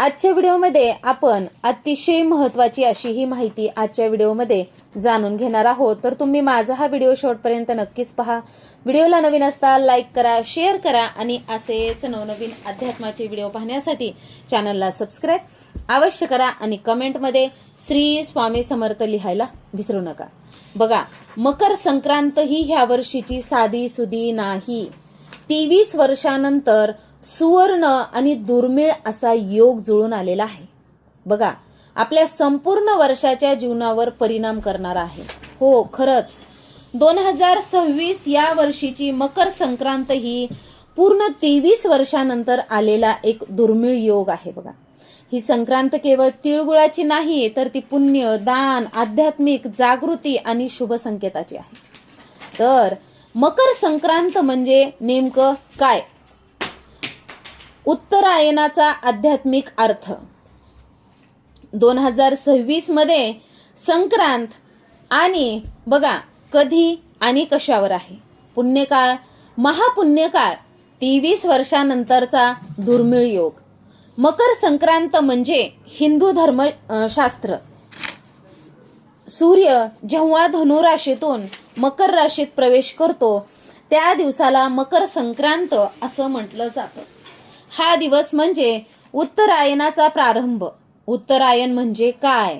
आजच्या व्हिडिओमध्ये आपण अतिशय महत्त्वाची अशी ही माहिती आजच्या व्हिडिओमध्ये जाणून घेणार आहोत. तर तुम्ही माझा हा व्हिडिओ शेवटपर्यंत नक्कीच पहा. व्हिडिओला नवीन असता लाईक करा शेअर करा आणि असेच नवनवीन अध्यात्माचे व्हिडिओ पाहण्यासाठी चॅनलला सबस्क्राईब अवश्य करा आणि कमेंटमध्ये श्री स्वामी समर्थ लिहायला विसरू नका. बघा मकर संक्रांत ही ह्या वर्षीची साधी सुदी नाही. तेवीस वर्षानंतर सुवर्ण आणि दुर्मिळ असा योग जुळून आलेला आहे. बघा आपल्या संपूर्ण वर्षाच्या जीवनावर परिणाम करणार आहे. हो खरंच. दोन हजार सव्वीस या वर्षीची मकर संक्रांत ही पूर्ण तेवीस वर्षानंतर आलेला एक दुर्मिळ योग आहे बघा. ही संक्रांत केवळ तिळगुळाची नाही तर ती पुण्य दान आध्यात्मिक जागृती आणि शुभ संकेताची आहे. तर मकर संक्रांत म्हणजे नेमकं काय? उत्तरायणाचा आध्यात्मिक अर्थ. दोन हजार सव्वीसमध्ये संक्रांत आणि बघा कधी आणि कशावर आहे. पुण्यकाळ महापुण्यकाळ तेवीस वर्षानंतरचा दुर्मिळ योग. मकर संक्रांत म्हणजे हिंदू धर्म शास्त्र सूर्य जेव्हा धनुराशीतून मकर राशीत प्रवेश करतो त्या दिवसाला मकर संक्रांत असं म्हटलं जातं. हा दिवस म्हणजे उत्तरायणाचा प्रारंभ. उत्तरायण म्हणजे काय?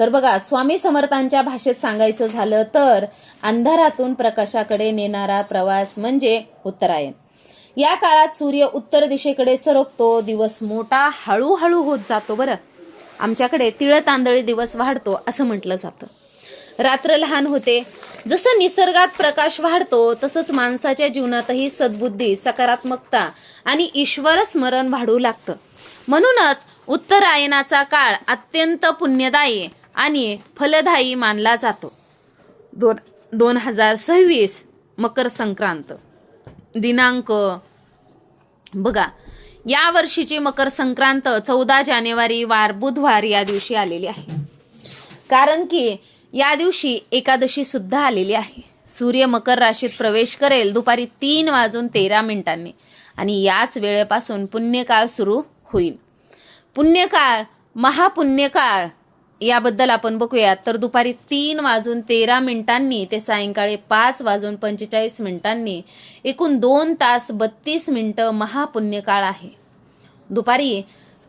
तर बघा स्वामी समर्थांच्या भाषेत सांगायचं झालं तर अंधारातून प्रकाशाकडे नेणारा प्रवास म्हणजे उत्तरायण. या काळात सूर्य उत्तर दिशेकडे सरकतो दिवस मोठा हळूहळू होत जातो बरं. आमच्याकडे तिळ तांदळी दिवस वाढतो असं म्हटलं जातं. रात्र लहान होते जसं निसर्गात प्रकाश वाढतो तसंच माणसाच्या जीवनातही सद्बुद्धी सकारात्मकता आणि ईश्वर स्मरण वाढू लागतं. म्हणूनच उत्तरायणाचा काळ अत्यंत पुण्यदायी आणि फलदायी मानला जातो. दोन दोन हजार सव्वीस मकर संक्रांत. दिनांक बघा या वर्षीची मकर संक्रांत चौदा जानेवारी वार बुधवार या दिवशी आलेली आहे. कारण की या दिवशी एकादशी सुद्धा आलेली आहे. सूर्य मकर राशीत प्रवेश करेल दुपारी तीन वाजून तेरा मिनिटांनी आणि याच वेळेपासून पुण्यकाळ सुरू होईल. पुण्यकाळ महापुण्यकाळ याबद्दल आपण बघूयात. तर दुपारी तीन वाजून तेरा मिनिटांनी ते सायंकाळी पाच वाजून पंचेचाळीस मिनिटांनी एकूण दोन तास बत्तीस मिनिटं महापुण्यकाळ आहे. दुपारी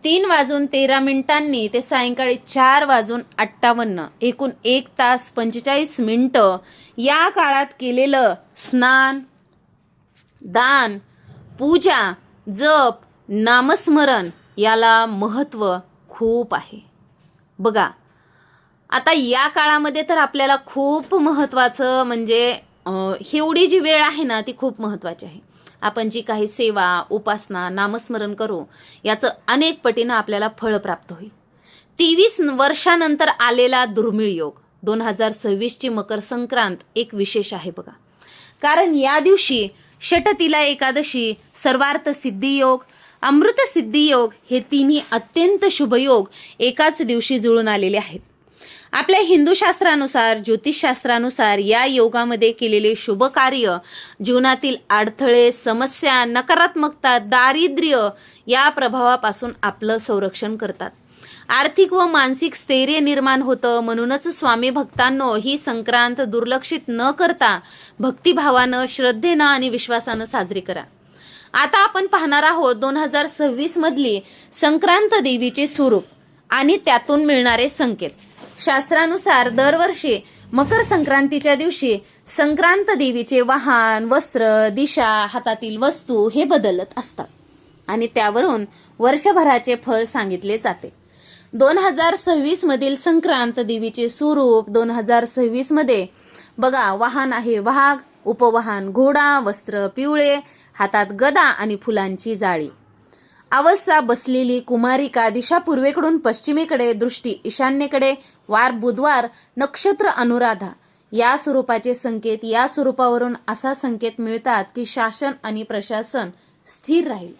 तीन वाजून तेरा मिनिटांनी ते सायंकाळी चार वाजून अठ्ठावन्न एकूण एक तास पंचेचाळीस मिनटं या काळात केलेलं स्नान दान पूजा जप नामस्मरण याला महत्त्व खूप आहे. बघा आता या काळामध्ये तर आपल्याला खूप महत्वाचं म्हणजे एवढी जी वेळ आहे ना ती खूप महत्वाची आहे. आपण जी काही सेवा उपासना नामस्मरण करू याचं अनेक पटीनं आपल्याला फळ प्राप्त होईल. तेवीस वर्षानंतर आलेला दुर्मिळ योग दोन हजार सव्वीसची मकर संक्रांत एक विशेष आहे बघा. कारण या दिवशी षटतिला एकादशी सर्वार्थ सिद्धी योग अमृत सिद्धी योग हे तिन्ही अत्यंत शुभ योग एकाच दिवशी जुळून आलेले आहेत. आपल्या हिंदू शास्त्रानुसार ज्योतिषशास्त्रानुसार या योगामध्ये केलेले शुभ कार्य जीवनातील अडथळे समस्या नकारात्मकता दारिद्र्य या प्रभावापासून आपलं संरक्षण करतात. आर्थिक व मानसिक स्थैर्य निर्माण होतं. म्हणूनच स्वामी भक्तांनो ही संक्रांत दुर्लक्षित न करता भक्तिभावानं श्रद्धेनं आणि विश्वासानं साजरी करा. आता आपण पाहणार आहोत दोन हजार सव्वीस मधली संक्रांत देवीचे स्वरूप आणि त्यातून मिळणारे संकेत. शास्त्रानुसार दरवर्षी मकर संक्रांतीच्या दिवशी संक्रांत देवीचे वाहन वस्त्र दिशा हातातील वस्तू हे बदलत असतात. आणि त्यावरून वर्षभराचे फळ सांगितले जाते. दोन हजार सव्वीस मधील संक्रांत देवीचे स्वरूप दोन हजार सव्वीसमध्ये बघा वाहन आहे वाघ उपवाहन घोडा वस्त्र पिवळे हातात गदा आणि फुलांची जाळी. अवस्था बसलेली कुमारिका दिशा पूर्वेकडून पश्चिमेकडे दृष्टी ईशान्येकडे वार बुधवार नक्षत्र अनुराधा. या स्वरूपाचे संकेत या स्वरूपावरून असा संकेत मिळतात की शासन आणि प्रशासन स्थिर राहील.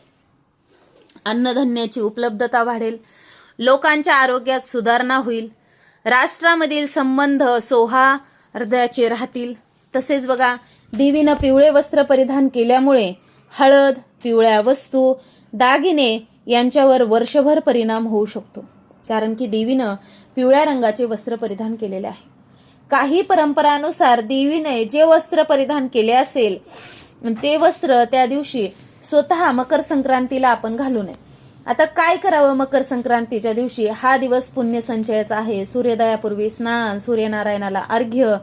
अन्नधान्याची उपलब्धता वाढेल. लोकांच्या आरोग्यात सुधारणा होईल. राष्ट्रामधील संबंध सोहा हृदयाचे राहतील. तसेच बघा देवीनं पिवळे वस्त्र परिधान केल्यामुळे हळद पिवळ्या वस्तू दागिने यांच्यावर वर्षभर परिणाम होऊ शकतो. कारण की देवीनं पिवळ्या रंगाचे वस्त्र परिधान केलेले आहे. काही परंपरानुसार देवीने जे वस्त्र परिधान केले असेल ते वस्त्र त्या दिवशी स्वतः मकर संक्रांतीला आपण घालू नये. आता काय करावं मकर संक्रांतीच्या दिवशी? हा दिवस पुण्य संचयाचा आहे. सूर्योदयापूर्वी स्नान सूर्यनारायणाला अर्घ्य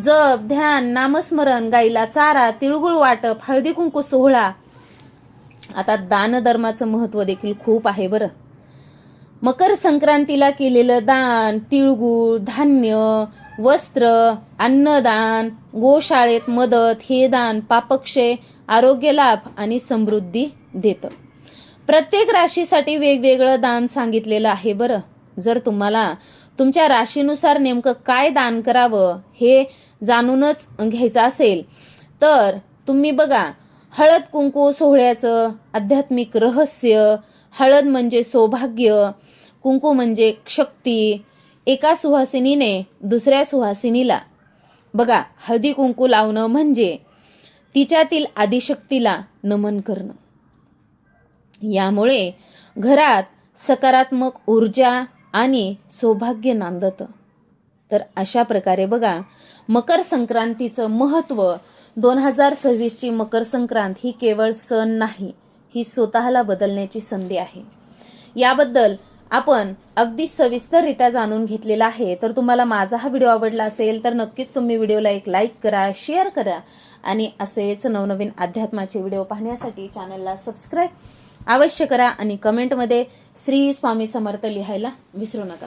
जप ध्यान नामस्मरण गाईला चारा तिळगुळ वाटप हळदी कुंकू सोहळा आता दानधर्माचं महत्त्व देखील खूप आहे बरं. मकर संक्रांतीला केलेलं दान तिळगुळ धान्य वस्त्र अन्नदान गोशाळेत मदत हे दान पापक्षय आरोग्य लाभ आणि समृद्धी देतं. प्रत्येक राशीसाठी वेगवेगळं दान सांगितलेलं आहे बरं. जर तुम्हाला तुमच्या राशीनुसार नेमकं काय दान करावं हे जाणूनच घ्यायचं असेल तर तुम्ही बघा हळद कुंकू सोहळ्याचं आध्यात्मिक रहस्य. हळद म्हणजे सौभाग्य कुंकू म्हणजे शक्ती. एका सुहासिनीने दुसऱ्या सुहासिनीला. बघा हळदी कुंकू लावणं म्हणजे तिच्यातील आदिशक्तीला नमन करणं. यामुळे घरात सकारात्मक ऊर्जा आणि सौभाग्य नांदतं. तर अशा प्रकारे बघा मकर संक्रांतीचं महत्त्व दोन हजार सव्वीसची मकर संक्रांत ही केवळ सण नाही ही स्वतःला बदलण्याची संधी आहे. याबद्दल आपण अगदी सविस्तररित्या जाणून घेतलेला आहे. तर तुम्हाला माझा हा व्हिडिओ आवडला असेल तर नक्कीच तुम्ही व्हिडिओला एक लाईक करा शेअर करा आणि असेच नवनवीन अध्यात्माचे व्हिडिओ पाहण्यासाठी चॅनलला सबस्क्राईब अवश्य करा आणि कमेंटमध्ये श्री स्वामी समर्थ लिहायला विसरू नका.